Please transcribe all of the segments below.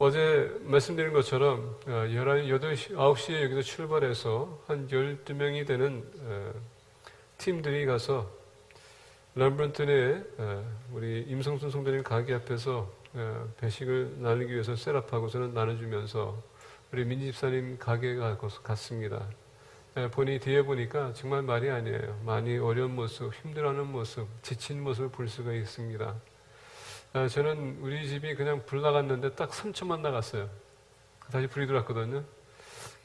어제 말씀드린 것처럼 8시, 9시에 여기서 출발해서 한 12명이 되는 어, 팀들이 가서 람브런튼의 어, 우리 임성순 성도님 가게 앞에서 어, 배식을 나누기 위해서 셋업하고서는 나눠주면서 우리 민지 집사님 가게가 갔습니다. 보니 뒤에 보니까 정말 말이 아니에요. 많이 어려운 모습, 힘들어하는 모습, 지친 모습을 볼 수가 있습니다. 저는 우리 집이 그냥 불 나갔는데 딱 3초만 나갔어요. 다시 불이 들어왔거든요.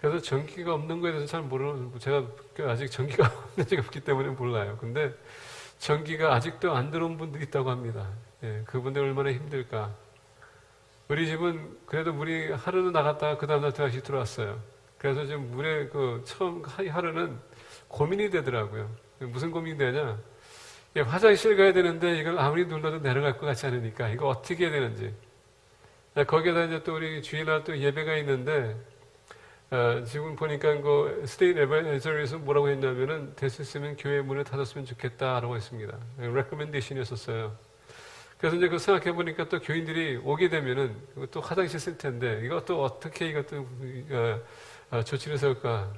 그래서 전기가 없는 거에 대해서 잘 모르는, 제가 아직 전기가 없는 지 없기 때문에 몰라요. 근데 전기가 아직도 안 들어온 분들이 있다고 합니다. 예, 그분들 얼마나 힘들까. 우리 집은 그래도 물이 하루는 나갔다가 그 다음날 다시 들어왔어요. 그래서 지금 물에 그 처음 하루는 고민이 되더라고요. 무슨 고민이 되냐? 예, 화장실 가야 되는데 이걸 아무리 눌러도 내려갈 것 같지 않으니까 이거 어떻게 해야 되는지. 예, 거기에다 이제 또 우리 주일날 또 예배가 있는데 어, 지금 보니까 그 스테이트 에반저리에서 뭐라고 했냐면은 있으면 교회 문을 닫았으면 좋겠다라고 했습니다. 레코멘데이션이었었어요. 그래서 이제 그 생각해 보니까 또 교인들이 오게 되면은 또 화장실 쓸 텐데 이것도 어떻게 이것도 어, 어, 조치를 세울까?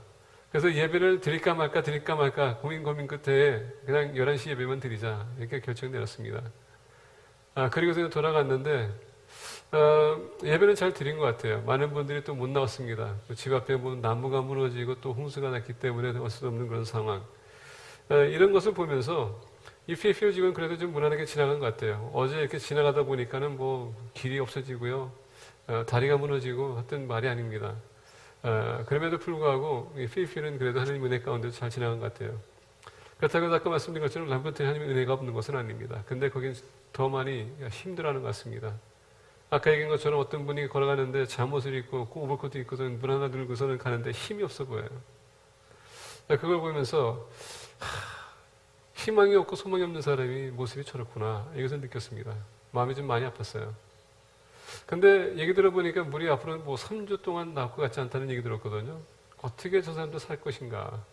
그래서 예배를 드릴까 말까 드릴까 말까 고민 고민 끝에 그냥 11시 예배만 드리자 이렇게 결정 내렸습니다. 아, 그리고서 돌아갔는데 어, 예배는 잘 드린 것 같아요. 많은 분들이 또 못 나왔습니다. 집 앞에 뭐 나무가 무너지고 또 홍수가 났기 때문에 어쩔 수 없는 그런 상황. 어, 이런 것을 보면서 이 피에피오 지금 그래도 좀 무난하게 지나간 것 같아요. 어제 이렇게 지나가다 보니까는 뭐 길이 없어지고요. 어, 다리가 무너지고 하여튼 말이 아닙니다. 어, 그럼에도 불구하고 필리핀은 그래도 하나님 은혜 가운데 잘 지나간 것 같아요. 그렇다고 아까 말씀드린 것처럼 람버트에 하나님의 은혜가 없는 것은 아닙니다. 근데 거긴 더 많이 힘들어하는 것 같습니다. 아까 얘기한 것처럼 어떤 분이 걸어가는데 잠옷을 입고 오버코트 입고서는 문 하나 들고서는 가는데 힘이 없어 보여요. 그걸 보면서 하, 희망이 없고 소망이 없는 사람이 모습이 저렇구나 이것을 느꼈습니다. 마음이 좀 많이 아팠어요. 근데 얘기 들어보니까 물이 앞으로 뭐 3주 동안 나올 것 같지 않다는 얘기 들었거든요. 어떻게 저 사람도 살 것인가.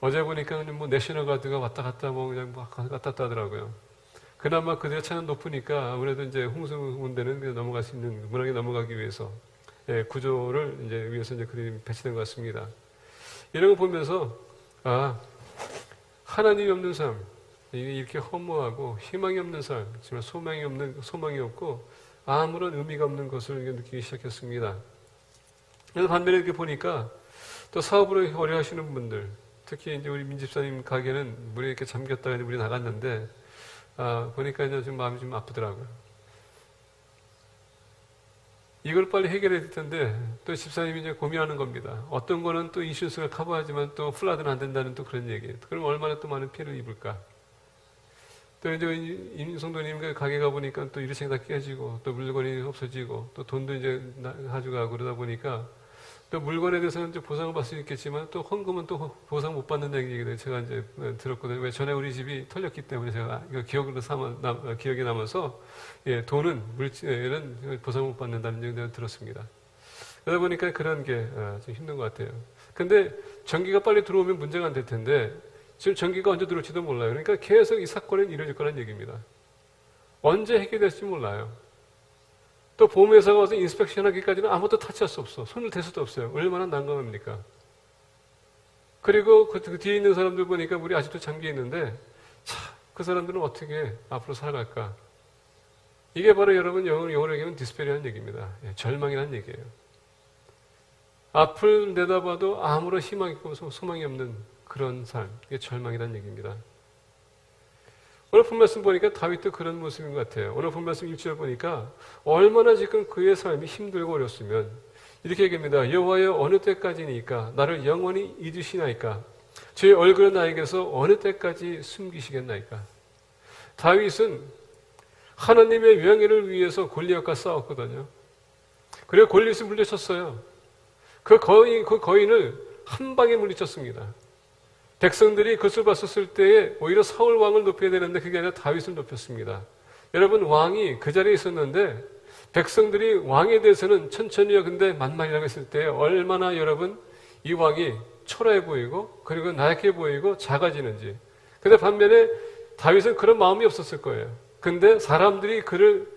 어제 보니까 뭐 내셔널 가드가 왔다 갔다 뭐 그냥 막 갔다 갔다 하더라고요. 그나마 그들의 차는 높으니까 아무래도 이제 홍수 문제는 넘어갈 수 있는, 무난하게 넘어가기 위해서 예, 구조를 이제 위해서 이제 그들이 배치된 것 같습니다. 이런 거 보면서, 아, 하나님이 없는 삶, 이렇게 허무하고 희망이 없는 삶, 정말 소망이 없는, 소망이 없고 아무런 의미가 없는 것을 느끼기 시작했습니다. 그래서 반면에 이렇게 보니까 또 사업으로 어려하시는 분들, 특히 이제 우리 민집사님 가게는 물에 이렇게 잠겼다가 물이 나갔는데, 아, 보니까 이제 좀 마음이 좀 아프더라고요. 이걸 빨리 해결해야 될 텐데, 또 집사님이 이제 고민하는 겁니다. 어떤 거는 또 이슈스가 커버하지만 또 플라드는 안 된다는 또 그런 얘기예요. 그럼 얼마나 또 많은 피해를 입을까? 또 이제 임성도님 그 가게 가보니까 또 이리생 다 깨지고 또 물건이 없어지고 또 돈도 이제 가져가고 그러다 보니까 또 물건에 대해서는 이제 보상을 받을 수 있겠지만 또 헌금은 또 보상 못 받는다는 얘기를 제가 이제 들었거든요. 왜 전에 우리 집이 털렸기 때문에 제가 기억으로 삼아, 남, 기억에 남아서 예, 돈은 물질은 보상 못 받는다는 얘기를 들었습니다. 그러다 보니까 그런 게좀 아, 힘든 것 같아요. 근데 전기가 빨리 들어오면 문제가 안 될 텐데 지금 전기가 언제 들어올지도 몰라요. 그러니까 계속 이 사건은 이뤄질 거란 얘기입니다. 언제 해결될지 몰라요. 또 보험회사가 와서 인스펙션 하기까지는 아무것도 타치할 수 없어. 손을 댈 수도 없어요. 얼마나 난감합니까? 그리고 그, 그 뒤에 있는 사람들 보니까 우리 아직도 잠겨 있는데, 차, 그 사람들은 어떻게 앞으로 살아갈까? 이게 바로 여러분 영어로, 영어로 얘기하면 디스페리라는 얘기입니다. 예, 절망이라는 얘기예요. 앞을 내다봐도 아무런 희망이 없고 소망이 없는 그런 삶, 이게 절망이라는 얘기입니다. 오늘 본 말씀 보니까 다윗도 그런 모습인 것 같아요. 오늘 본 말씀 1절 보니까 얼마나 지금 그의 삶이 힘들고 어렵으면 이렇게 얘기합니다. 여호와여 어느 때까지니까 나를 영원히 잊으시나이까 제 얼굴을 나에게서 어느 때까지 숨기시겠나이까 다윗은 하나님의 명예를 위해서 골리앗과 싸웠거든요. 그리고 골리앗을 물리쳤어요. 그 거인, 그 거인을 한 방에 물리쳤습니다. 백성들이 그것을 봤었을 때에 오히려 사울 왕을 높여야 되는데 그게 아니라 다윗을 높였습니다. 여러분 왕이 그 자리에 있었는데 백성들이 왕에 대해서는 천천히요 근데 만만이라고 했을 때 얼마나 여러분 이 왕이 초라해 보이고 그리고 나약해 보이고 작아지는지. 근데 반면에 다윗은 그런 마음이 없었을 거예요. 근데 사람들이 그를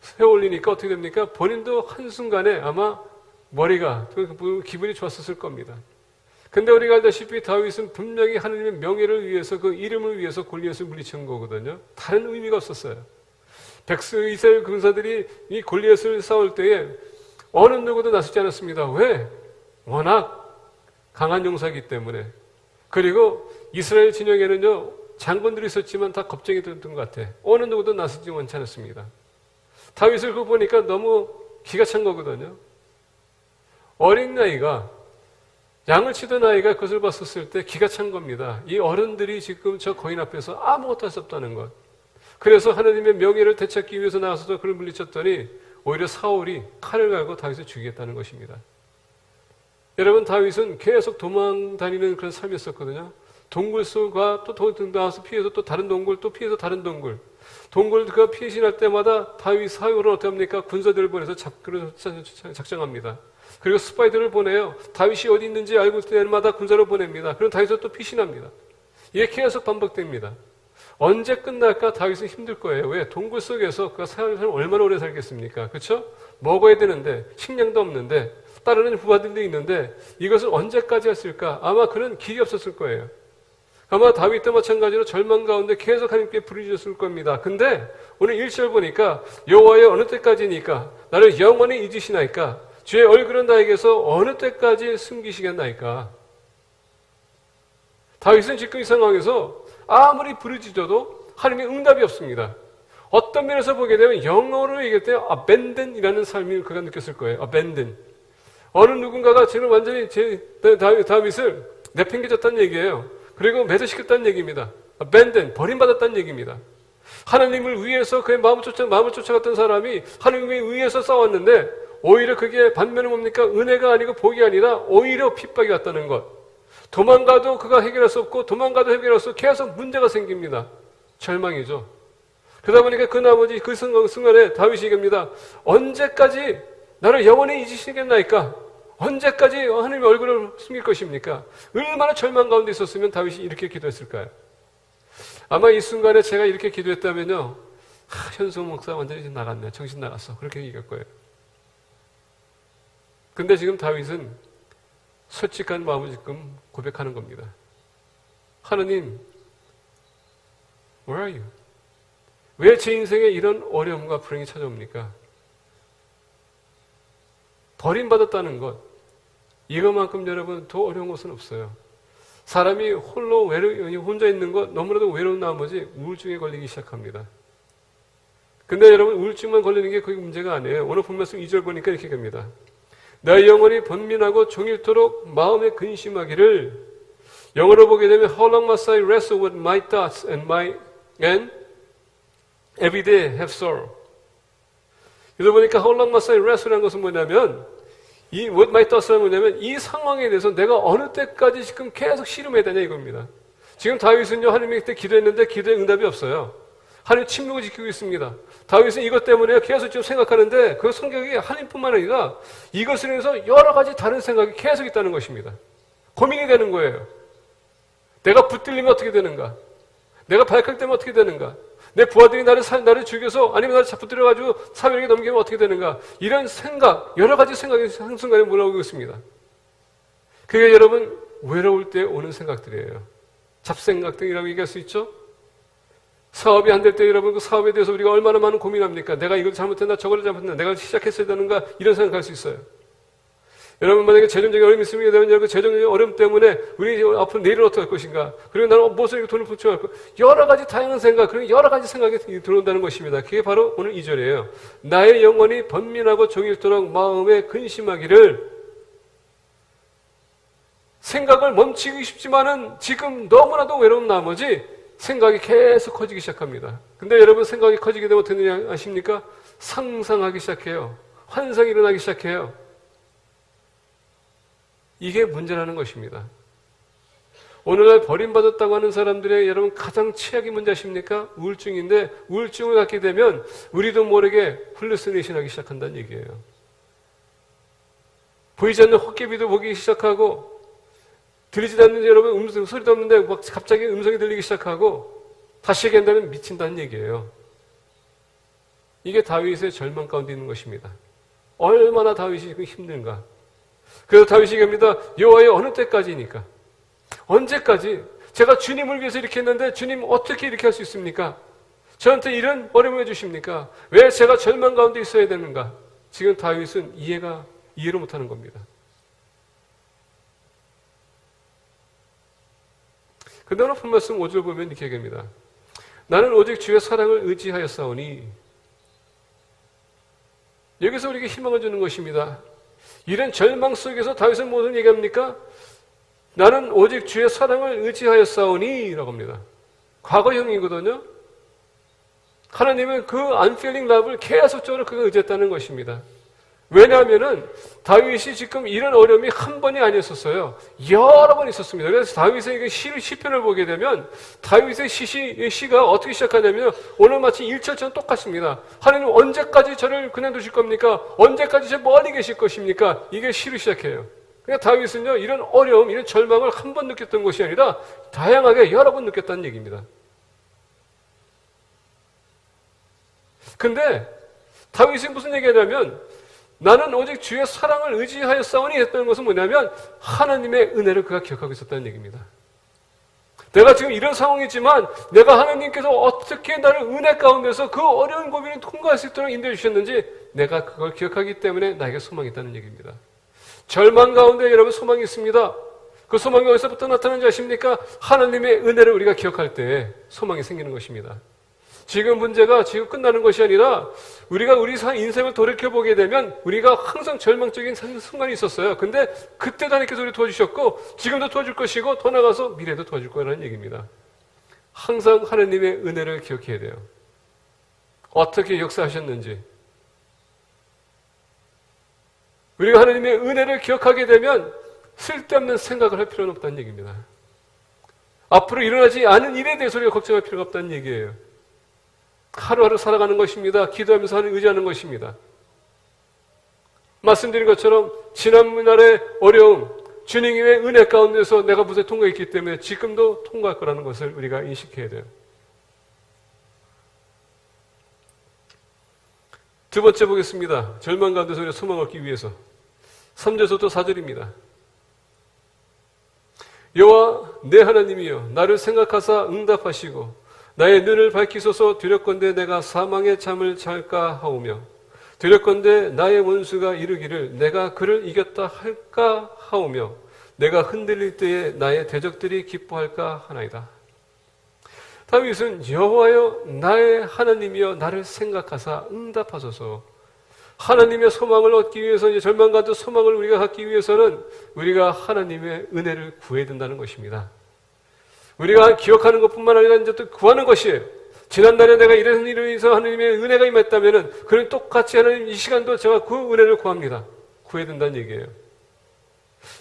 세올리니까 어떻게 됩니까? 본인도 한순간에 아마 머리가 그 기분이 좋았었을 겁니다. 근데 우리가 알다시피 다윗은 분명히 하나님의 명예를 위해서 그 이름을 위해서 골리앗을 물리친 거거든요. 다른 의미가 없었어요. 백스 이스라엘 군사들이 이 골리앗을 싸울 때에 어느 누구도 나서지 않았습니다. 왜? 워낙 강한 용사이기 때문에. 그리고 이스라엘 진영에는요, 장군들이 있었지만 다 겁쟁이 들었던 것 같아. 어느 누구도 나서지 원치 않았습니다. 다윗을 그 보니까 너무 기가 찬 거거든요. 어린 나이가 양을 치던 아이가 그것을 봤었을 때 기가 찬 겁니다. 이 어른들이 지금 저 거인 앞에서 아무것도 할 수 없다는 것. 그래서 하나님의 명예를 되찾기 위해서 나와서 그를 물리쳤더니 오히려 사울이 칼을 갈고 다윗을 죽이겠다는 것입니다. 여러분 다윗은 계속 도망 다니는 그런 삶이었었거든요. 동굴 속과 또 나와서 피해서 또 다른 동굴 또 피해서 다른 동굴. 동굴 그 피신할 때마다 다윗 사울은 어떻게 합니까? 군사들을 보내서 잡기로 작정합니다. 그리고 스파이들을 보내요. 다윗이 어디 있는지 알고 때마다 군사를 보냅니다. 그럼 다윗은 또 피신합니다. 이게 계속 반복됩니다. 언제 끝날까 다윗은 힘들 거예요. 왜? 동굴 속에서 그 사람이 얼마나 오래 살겠습니까? 그렇죠? 먹어야 되는데 식량도 없는데 따르는 부하들도 있는데 이것을 언제까지 했을까? 아마 그런 길이 없었을 거예요. 아마 다윗도 마찬가지로 절망 가운데 계속 하나님께 부르짖었을 겁니다. 근데 오늘 1절 보니까 여호와의 어느 때까지니까 나를 영원히 잊으시나이까 주의 얼굴은 나에게서 어느 때까지 숨기시겠나이까 다윗은 지금 이 상황에서 아무리 부르짖어도 하나님의 응답이 없습니다. 어떤 면에서 보게 되면 영어로 얘기할 때 abandon이라는 삶을 그가 느꼈을 거예요. abandon. 어느 누군가가 지금 완전히 제 다윗을 내팽개졌다는 얘기예요. 그리고 매도시켰다는 얘기입니다. abandon, 버림받았다는 얘기입니다. 하나님을 위해서 그의 마음을 쫓아, 마음을 쫓아갔던 사람이 하나님을 위해서 싸웠는데 오히려 그게 반면은 뭡니까? 은혜가 아니고 복이 아니라 오히려 핍박이 왔다는 것. 도망가도 그가 해결할 수 없고 도망가도 해결할 수 없고 계속 문제가 생깁니다. 절망이죠. 그러다 보니까 그 나머지 그 순간에 다윗이 얘기합니다. 언제까지 나를 영원히 잊으시겠나이까? 언제까지 하나님의 얼굴을 숨길 것입니까? 얼마나 절망 가운데 있었으면 다윗이 이렇게 기도했을까요? 아마 이 순간에 제가 이렇게 기도했다면요. 하, 현수 목사 완전히 나갔네. 정신 나갔어. 그렇게 얘기할 거예요. 근데 지금 다윗은 솔직한 마음을 지금 고백하는 겁니다. 하느님, where are you? 왜 제 인생에 이런 어려움과 불행이 찾아옵니까? 버림받았다는 것. 이것만큼 여러분 더 어려운 것은 없어요. 사람이 홀로 외로, 혼자 있는 것 너무나도 외로운 나머지 우울증에 걸리기 시작합니다. 근데 여러분 우울증만 걸리는 게 그게 문제가 아니에요. 오늘 본 말씀 2절 보니까 이렇게 갑니다. 내 영혼이 번민하고 종일토록 마음에 근심하기를 영어로 보게 되면 How long must I wrestle with my thoughts and my and every day have sorrow. 그래서 보니까 How long must I wrestle라는 것은 뭐냐면 이 what my thoughts는 뭐냐면 이 상황에 대해서 내가 어느 때까지 지금 계속 씨름해야 되냐 이겁니다. 지금 다윗은요 하나님께 때 기도했는데 기도에 응답이 없어요. 하나님 침묵을 지키고 있습니다. 다윗은 이것 때문에 계속 지금 생각하는데 그 성격이 하나님뿐만 아니라 이것을 위해서 여러 가지 다른 생각이 계속 있다는 것입니다. 고민이 되는 거예요. 내가 붙들리면 어떻게 되는가? 내가 발칵되면 어떻게 되는가? 내 부하들이 나를, 사, 나를 죽여서 아니면 나를 잡붙들여가지고 사명에게 넘기면 어떻게 되는가? 이런 생각, 여러 가지 생각이 한순간에 몰아오고 있습니다. 그게 여러분 외로울 때 오는 생각들이에요. 잡생각들이라고 얘기할 수 있죠? 사업이 안 될 때 여러분 그 사업에 대해서 우리가 얼마나 많은 고민합니까? 내가 이걸 잘못했나 저걸 잘못했나 내가 시작했어야 되는가 이런 생각할 수 있어요. 여러분 만약에 재정적인 어려움이 있으면 여러분 재정적인 어려움 때문에 우리 앞으로 내일은 어떻게 할 것인가? 그리고 나는 무엇을 돈을 붙여갈 거 여러 가지 다양한 생각 그리고 여러 가지 생각이 들어온다는 것입니다. 그게 바로 오늘 이절이에요 나의 영혼이 번민하고 종일토록 마음에 근심하기를 생각을 멈추기 쉽지만은 지금 너무나도 외로운 나머지 생각이 계속 커지기 시작합니다. 근데 여러분 생각이 커지게 되면 어떻게 되냐 아십니까? 상상하기 시작해요. 환상이 일어나기 시작해요. 이게 문제라는 것입니다. 오늘날 버림받았다고 하는 사람들의 여러분 가장 최악의 문제 아십니까? 우울증인데 우울증을 갖게 되면 우리도 모르게 훌루스네이션하기 시작한다는 얘기예요. 보이지 않는 헛개비도 보기 시작하고 들리지 않는 여러분 음성 소리도 없는데 막 갑자기 음성이 들리기 시작하고 다시 얘기한다면 미친다는 얘기예요. 이게 다윗의 절망 가운데 있는 것입니다. 얼마나 다윗이 힘든가. 그래서 다윗이 얘기합니다. 여호와여 어느 때까지니까? 언제까지? 제가 주님을 위해서 이렇게 했는데 주님 어떻게 이렇게 할 수 있습니까? 저한테 이런 어려움을 주십니까? 왜 제가 절망 가운데 있어야 되는가? 지금 다윗은 이해가 이해를 못하는 겁니다. 근데 오늘 본 말씀 5절 보면 이렇게 얘기합니다. 나는 오직 주의 사랑을 의지하여 싸우니 여기서 우리에게 희망을 주는 것입니다. 이런 절망 속에서 다윗은 무슨 얘기합니까? 나는 오직 주의 사랑을 의지하여 싸우니 라고 합니다. 과거형이거든요. 하나님은 그 unfailing love를 계속적으로 그가 의지했다는 것입니다. 왜냐하면은 다윗이 지금 이런 어려움이 한 번이 아니었었어요. 여러 번 있었습니다. 그래서 다윗의 시, 시편을 보게 되면 다윗의 시시, 시가 어떻게 시작하냐면 오늘 마치 1절처럼 똑같습니다. 하나님 언제까지 저를 그냥 두실 겁니까? 언제까지 저 멀리 계실 것입니까? 이게 시로 시작해요. 그러니까 다윗은요, 이런 어려움, 이런 절망을 한 번 느꼈던 것이 아니라 다양하게 여러 번 느꼈다는 얘기입니다. 근데 다윗이 무슨 얘기하냐면 나는 오직 주의 사랑을 의지하여 싸우니 했다는 것은 뭐냐면 하나님의 은혜를 그가 기억하고 있었다는 얘기입니다. 내가 지금 이런 상황이지만 내가 하나님께서 어떻게 나를 은혜 가운데서 그 어려운 고민을 통과할 수 있도록 인도해 주셨는지 내가 그걸 기억하기 때문에 나에게 소망이 있다는 얘기입니다. 절망 가운데 여러분 소망이 있습니다. 그 소망이 어디서부터 나타나는지 아십니까? 하나님의 은혜를 우리가 기억할 때 소망이 생기는 것입니다. 지금 문제가 지금 끝나는 것이 아니라 우리가 우리 인생을 돌이켜보게 되면 우리가 항상 절망적인 순간이 있었어요. 근데 그때도 하나님께서 우리 도와주셨고 지금도 도와줄 것이고 더 나가서 미래도 도와줄 거라는 얘기입니다. 항상 하나님의 은혜를 기억해야 돼요. 어떻게 역사하셨는지. 우리가 하나님의 은혜를 기억하게 되면 쓸데없는 생각을 할 필요는 없다는 얘기입니다. 앞으로 일어나지 않은 일에 대해서 우리가 걱정할 필요가 없다는 얘기예요. 하루하루 살아가는 것입니다. 기도하면서 하는 의지하는 것입니다. 말씀드린 것처럼 지난날의 어려움, 주님의 은혜 가운데서 내가 무엇에 통과했기 때문에 지금도 통과할 거라는 것을 우리가 인식해야 돼요. 두 번째 보겠습니다. 절망 가운데서 우리가 소망을 얻기 위해서. 3절부터 4절입니다. 여호와 내 하나님이여 나를 생각하사 응답하시고 나의 눈을 밝히소서 두렵건대 내가 사망의 잠을 잘까 하오며 두렵건대 나의 원수가 이르기를 내가 그를 이겼다 할까 하오며 내가 흔들릴 때에 나의 대적들이 기뻐할까 하나이다. 다윗은 여호와여 나의 하나님이여 나를 생각하사 응답하소서. 하나님의 소망을 얻기 위해서 이제 절망 같은 소망을 우리가 갖기 위해서는 우리가 하나님의 은혜를 구해야 된다는 것입니다. 우리가 기억하는 것뿐만 아니라 이제 또 구하는 것이에요. 지난날에 내가 이런 일을 위해서 하나님의 은혜가 임했다면은 그런 똑같이 하나님 이 시간도 제가 그 은혜를 구합니다. 구해야 된다는 얘기예요.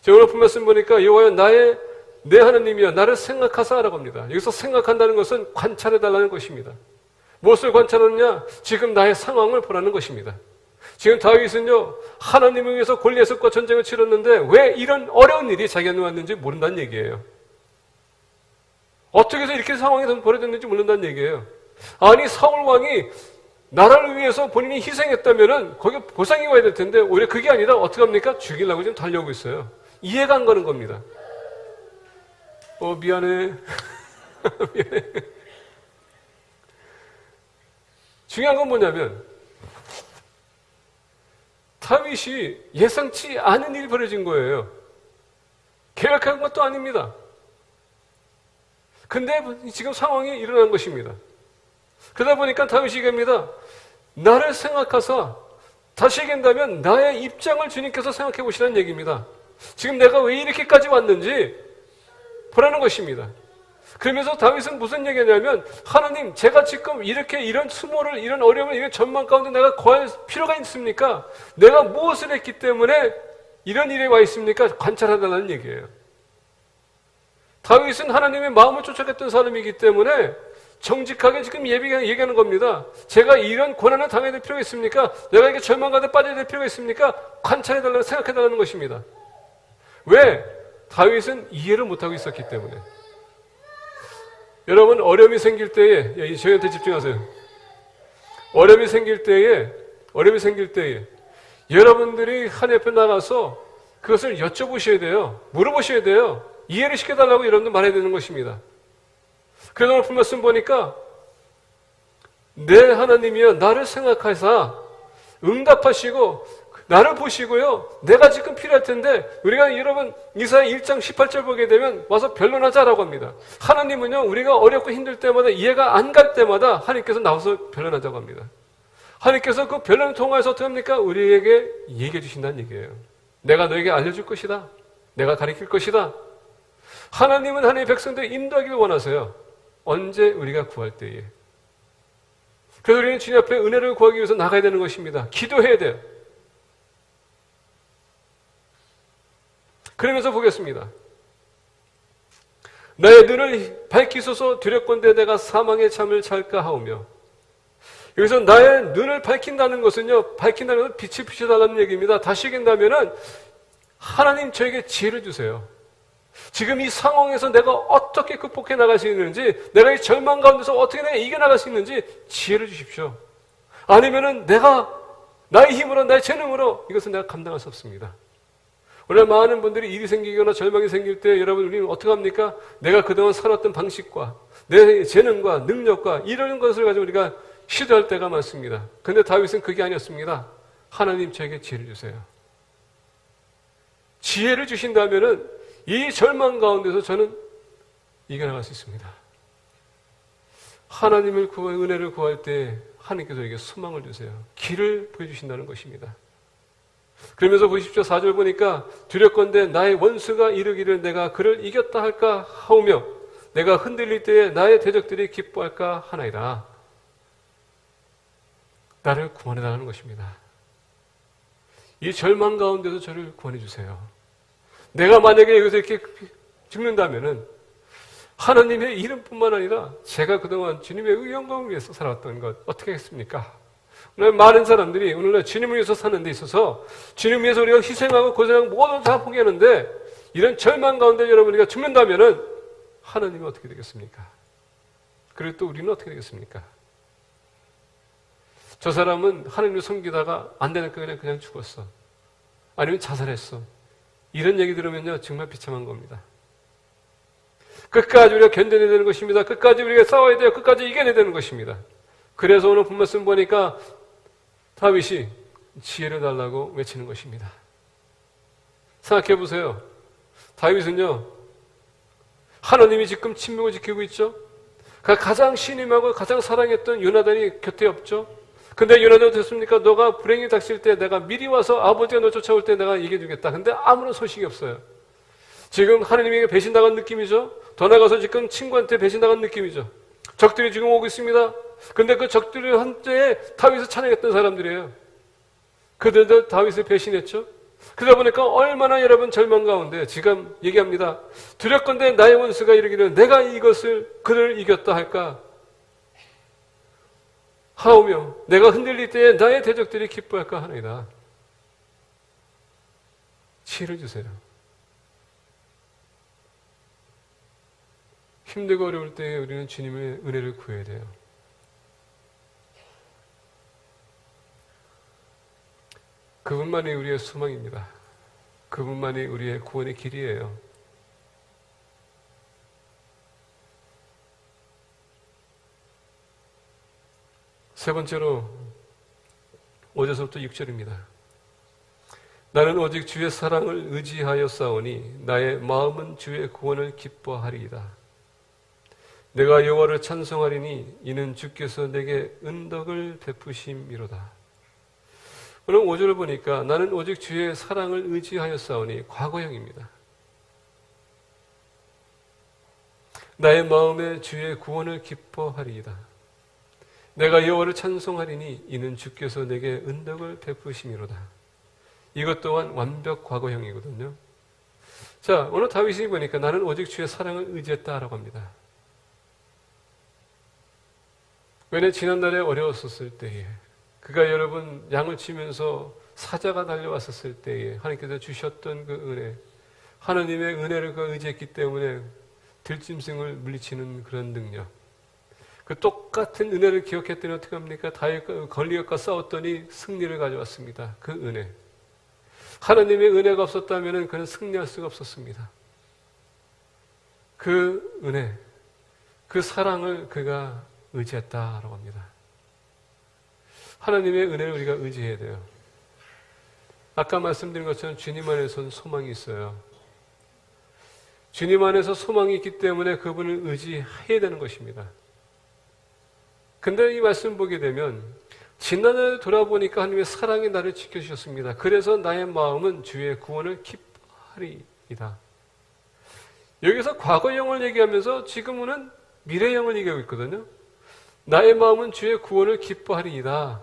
제가 오늘 본 말씀 보니까 여호와여 나의 내 하나님이여 나를 생각하사라고 합니다. 여기서 생각한다는 것은 관찰해 달라는 것입니다. 무엇을 관찰하느냐? 지금 나의 상황을 보라는 것입니다. 지금 다윗은요 하나님을 위해서 골리앗과 전쟁을 치렀는데 왜 이런 어려운 일이 자기한테 왔는지 모른다는 얘기예요. 어떻게 해서 이렇게 상황이 벌어졌는지 모른다는 얘기예요. 아니 사울 왕이 나라를 위해서 본인이 희생했다면은 거기 보상이 와야 될 텐데 오히려 그게 아니라 어떻게 합니까? 죽이려고 지금 달려오고 있어요. 이해가 안 가는 겁니다. 어 미안해. 미안해. 중요한 건 뭐냐면 다윗이 예상치 않은 일이 벌어진 거예요. 계획한 것도 아닙니다. 근데 지금 상황이 일어난 것입니다. 그러다 보니까 다윗이 얘기합니다. 나를 생각하사 다시 얘기한다면 나의 입장을 주님께서 생각해 보시라는 얘기입니다. 지금 내가 왜 이렇게까지 왔는지 보라는 것입니다. 그러면서 다윗은 무슨 얘기냐면 하나님 제가 지금 이렇게 이런 수모를 이런 어려움을 이런 전망 가운데 내가 거할 필요가 있습니까? 내가 무엇을 했기 때문에 이런 일에 와 있습니까? 관찰하달라는 얘기예요. 다윗은 하나님의 마음을 쫓아갔던 사람이기 때문에 정직하게 지금 얘기하는 겁니다. 제가 이런 고난을 당해야 될 필요가 있습니까? 내가 이게 절망 가운데 빠져야 될 필요가 있습니까? 관찰해달라고 생각해달라는 것입니다. 왜? 다윗은 이해를 못하고 있었기 때문에. 여러분, 어려움이 생길 때에, 저희한테 집중하세요. 어려움이 생길 때에, 어려움이 생길 때에, 여러분들이 한 옆에 나가서 그것을 여쭤보셔야 돼요. 물어보셔야 돼요. 이해를 시켜달라고 여러분들 말해야 되는 것입니다. 그래서 오늘 말씀 보니까 내 하나님이여 나를 생각하사 응답하시고 나를 보시고요. 내가 지금 필요할 텐데 우리가 여러분 이사야 1장 18절 보게 되면 와서 변론하자라고 합니다. 하나님은요. 우리가 어렵고 힘들 때마다 이해가 안 갈 때마다 하나님께서 나와서 변론하자고 합니다. 하나님께서 그 변론을 통해서 어떻게 합니까? 우리에게 얘기해 주신다는 얘기예요. 내가 너에게 알려줄 것이다. 내가 가르칠 것이다. 하나님은 하나님의 백성들 인도하기를 원하세요. 언제 우리가 구할 때에. 그래서 우리는 주님 앞에 은혜를 구하기 위해서 나가야 되는 것입니다. 기도해야 돼요. 그러면서 보겠습니다. 나의 눈을 밝히소서 두렵건대 내가 사망의 잠을 잘까 하오며 여기서 나의 눈을 밝힌다는 것은요 밝힌다는 것은 빛을 비춰달라는 얘기입니다. 다시 얘기한다면은 하나님 저에게 지혜를 주세요. 지금 이 상황에서 내가 어떻게 극복해 나갈 수 있는지, 내가 이 절망 가운데서 어떻게 내가 이겨나갈 수 있는지 지혜를 주십시오. 아니면은 내가 나의 힘으로, 나의 재능으로 이것은 내가 감당할 수 없습니다. 오늘 많은 분들이 일이 생기거나 절망이 생길 때 여러분 우리는 어떻게 합니까? 내가 그동안 살았던 방식과 내 재능과 능력과 이런 것을 가지고 우리가 시도할 때가 많습니다. 근데 다윗은 그게 아니었습니다. 하나님 저에게 지혜를 주세요. 지혜를 주신다면은 이 절망 가운데서 저는 이겨나갈 수 있습니다. 하나님을 구할 은혜를 구할 때 하나님께서 에게 소망을 주세요. 길을 보여주신다는 것입니다. 그러면서 보십시오. 4절 보니까 두렵건대 나의 원수가 이르기를 내가 그를 이겼다 할까 하오며 내가 흔들릴 때에 나의 대적들이 기뻐할까 하나이다. 나를 구원해 달라는 것입니다. 이 절망 가운데서 저를 구원해 주세요. 내가 만약에 여기서 이렇게 죽는다면은 하나님의 이름뿐만 아니라 제가 그동안 주님의 영광을 위해서 살았던 것 어떻게 하겠습니까? 오늘 많은 사람들이 오늘날 주님을 위해서 사는 데 있어서 주님 위해서 우리가 희생하고 고생하고 모든 다 포기하는데 이런 절망 가운데 여러분이가 죽는다면은 하나님은 어떻게 되겠습니까? 그리고 또 우리는 어떻게 되겠습니까? 저 사람은 하나님을 섬기다가 안 되니까 그냥 그냥 죽었어. 아니면 자살했어. 이런 얘기 들으면요, 정말 비참한 겁니다. 끝까지 우리가 견뎌내야 되는 것입니다. 끝까지 우리가 싸워야 돼요. 끝까지 이겨내야 되는 것입니다. 그래서 오늘 본말씀 보니까 다윗이 지혜를 달라고 외치는 것입니다. 생각해 보세요. 다윗은요, 하나님이 지금 침묵을 지키고 있죠? 가장 신임하고 가장 사랑했던 요나단이 곁에 없죠? 근데 요나단 됐습니까? 너가 불행이 닥칠 때 내가 미리 와서 아버지가 너 쫓아올 때 내가 얘기해 주겠다. 근데 아무런 소식이 없어요. 지금 하나님에게 배신당한 느낌이죠? 더 나가서 지금 친구한테 배신당한 느낌이죠? 적들이 지금 오고 있습니다. 근데 그 적들이 한때에 다윗을 찬양했던 사람들이에요. 그들도 다윗을 배신했죠? 그러다 보니까 얼마나 여러분 절망 가운데 지금 얘기합니다. 두렵건대 나의 원수가 이르기를 내가 이것을 그를 이겼다 할까? 하오며 내가 흔들릴 때에 나의 대적들이 기뻐할까 하나이다. 치를 주세요. 힘들고 어려울 때 우리는 주님의 은혜를 구해야 돼요. 그분만이 우리의 소망입니다. 그분만이 우리의 구원의 길이에요. 세 번째로 5절부터 6절입니다. 나는 오직 주의 사랑을 의지하여 싸우니 나의 마음은 주의 구원을 기뻐하리이다. 내가 여호와를 찬송하리니 이는 주께서 내게 은덕을 베푸심이로다. 오늘 5절을 보니까 나는 오직 주의 사랑을 의지하여 싸우니 과거형입니다. 나의 마음에 주의 구원을 기뻐하리이다. 내가 여호와를 찬송하리니 이는 주께서 내게 은덕을 베푸심이로다. 이것 또한 완벽 과거형이거든요. 자, 오늘 다윗이 보니까 나는 오직 주의 사랑을 의지했다라고 합니다. 왜냐 지난날에 어려웠었을 때에 그가 여러분 양을 치면서 사자가 달려왔었을 때에 하나님께서 주셨던 그 은혜 하나님의 은혜를 그 의지했기 때문에 들짐승을 물리치는 그런 능력 그 똑같은 은혜를 기억했더니 어떻게 합니까? 다윗과 걸리앗과 싸웠더니 승리를 가져왔습니다. 그 은혜. 하나님의 은혜가 없었다면 그는 승리할 수가 없었습니다. 그 은혜, 그 사랑을 그가 의지했다라고 합니다. 하나님의 은혜를 우리가 의지해야 돼요. 아까 말씀드린 것처럼 주님 안에서는 소망이 있어요. 주님 안에서 소망이 있기 때문에 그분을 의지해야 되는 것입니다. 근데 이 말씀 보게 되면 지난해 돌아보니까 하나님의 사랑이 나를 지켜주셨습니다. 그래서 나의 마음은 주의 구원을 기뻐하리이다. 여기서 과거형을 얘기하면서 지금은 미래형을 얘기하고 있거든요. 나의 마음은 주의 구원을 기뻐하리이다.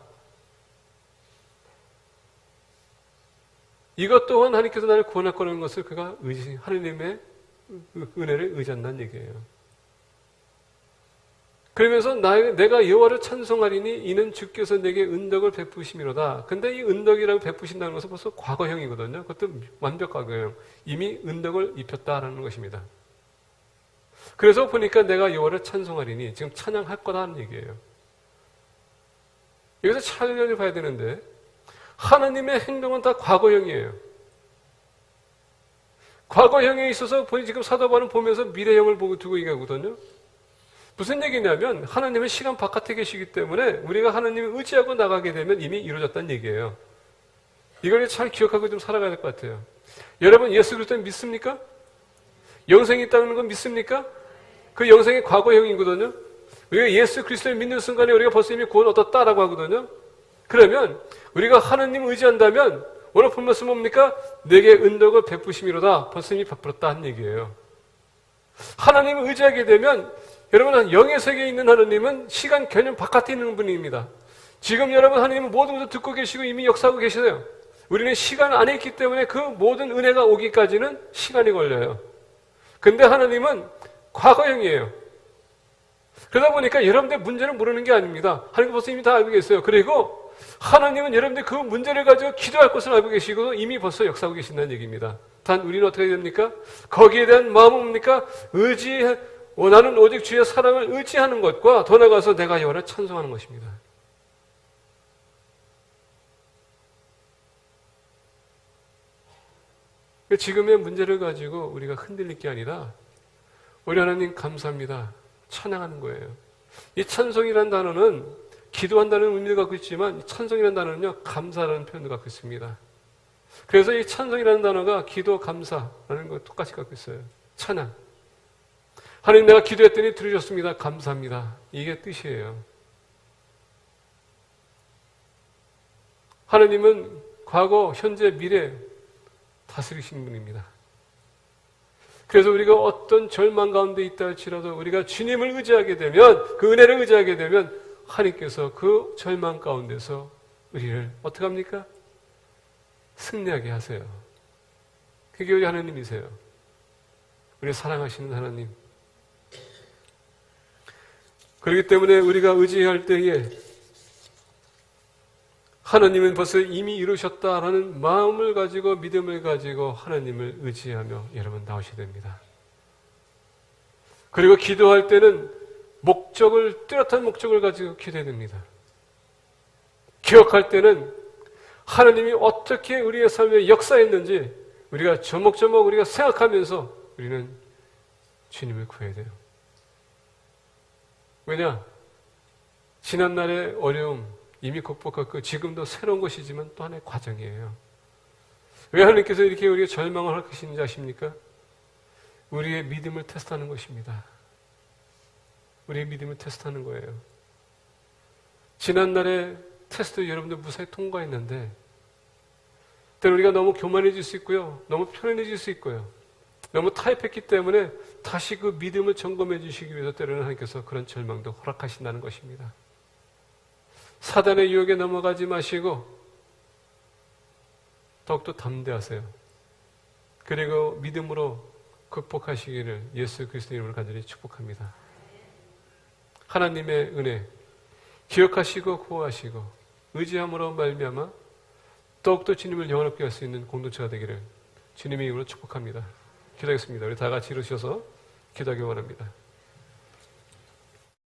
이것 또한 하나님께서 나를 구원할 거라는 것을 그가 의지, 하느님의 은혜를 의지한다는 얘기예요. 그러면서 나, 내가 여호와를 찬송하리니 이는 주께서 내게 은덕을 베푸심이로다. 근데 이 은덕이라고 베푸신다는 것은 벌써 과거형이거든요. 그것도 완벽 과거형. 이미 은덕을 입혔다라는 것입니다. 그래서 보니까 내가 여호와를 찬송하리니 지금 찬양할 거다는 얘기예요. 여기서 찬양을 봐야 되는데 하나님의 행동은 다 과거형이에요. 과거형에 있어서 지금 사도바는 보면서 미래형을 보고 두고 얘기하거든요. 무슨 얘기냐면 하나님은 시간 바깥에 계시기 때문에 우리가 하나님을 의지하고 나가게 되면 이미 이루어졌다는 얘기예요. 이걸 잘 기억하고 좀 살아가야 될 것 같아요. 여러분 예수 그리스도 믿습니까? 영생이 있다는 건 믿습니까? 그 영생이 과거형이거든요. 우리가 예수 그리스도를 믿는 순간에 우리가 벌써 이미 구원 얻었다라고 하거든요. 그러면 우리가 하나님 의지한다면 오늘 본 말씀 뭡니까? 내게 은덕을 베푸심이로다. 벌써 이미 베풀었다 는 얘기예요. 하나님을 의지하게 되면 여러분 영의 세계에 있는 하나님은 시간 개념 바깥에 있는 분입니다. 지금 여러분 하나님은 모든 것을 듣고 계시고 이미 역사하고 계시세요. 우리는 시간 안에 있기 때문에 그 모든 은혜가 오기까지는 시간이 걸려요. 근데 하나님은 과거형이에요. 그러다 보니까 여러분들 문제를 모르는 게 아닙니다. 하나님 벌써 이미 다 알고 계세요. 그리고 하나님은 여러분들 그 문제를 가지고 기도할 것을 알고 계시고 이미 벌써 역사하고 계신다는 얘기입니다. 단 우리는 어떻게 됩니까? 거기에 대한 마음은 뭡니까? 의지, 나는 오직 주의 사랑을 의지하는 것과 더 나가서 내가 여호와를 찬송하는 것입니다. 지금의 문제를 가지고 우리가 흔들릴 게 아니라 우리 하나님 감사합니다. 찬양하는 거예요. 이 찬송이라는 단어는 기도한다는 의미를 갖고 있지만 찬송이라는 단어는요 감사라는 표현을 갖고 있습니다. 그래서 이 찬송이라는 단어가 기도 감사라는 거 똑같이 갖고 있어요. 찬양. 하나님 내가 기도했더니 들으셨습니다. 감사합니다. 이게 뜻이에요. 하나님은 과거, 현재, 미래 다스리신 분입니다. 그래서 우리가 어떤 절망 가운데 있다 할지라도 우리가 주님을 의지하게 되면 그 은혜를 의지하게 되면 하나님께서 그 절망 가운데서 우리를 어떻게 합니까? 승리하게 하세요. 그게 우리 하나님이세요. 우리 사랑하시는 하나님. 그렇기 때문에 우리가 의지할 때에 하나님은 벌써 이미 이루셨다라는 마음을 가지고 믿음을 가지고 하나님을 의지하며 여러분 나오셔야 됩니다. 그리고 기도할 때는 목적을 뚜렷한 목적을 가지고 기도해야 됩니다. 기억할 때는 하나님이 어떻게 우리의 삶에 역사했는지 우리가 조목조목 우리가 생각하면서 우리는 주님을 구해야 돼요. 왜냐? 지난날의 어려움, 이미 극복했고 지금도 새로운 것이지만 또 하나의 과정이에요. 왜 하나님께서 이렇게 우리가 절망을 할 것인지 아십니까? 우리의 믿음을 테스트하는 것입니다. 우리의 믿음을 테스트하는 거예요. 지난날의 테스트 여러분들 무사히 통과했는데 때로 우리가 너무 교만해질 수 있고요. 너무 편안해질 수 있고요. 너무 타협했기 때문에 다시 그 믿음을 점검해 주시기 위해서 때로는 하나님께서 그런 절망도 허락하신다는 것입니다. 사단의 유혹에 넘어가지 마시고 더욱더 담대하세요. 그리고 믿음으로 극복하시기를 예수 그리스도 이름으로 간절히 축복합니다. 하나님의 은혜 기억하시고 구호하시고 의지함으로 말미암아 더욱더 주님을 영원롭게 할 수 있는 공동체가 되기를 주님의 이름으로 축복합니다. 기도하겠습니다. 우리 다 같이 이루셔서 기도하기 원합니다.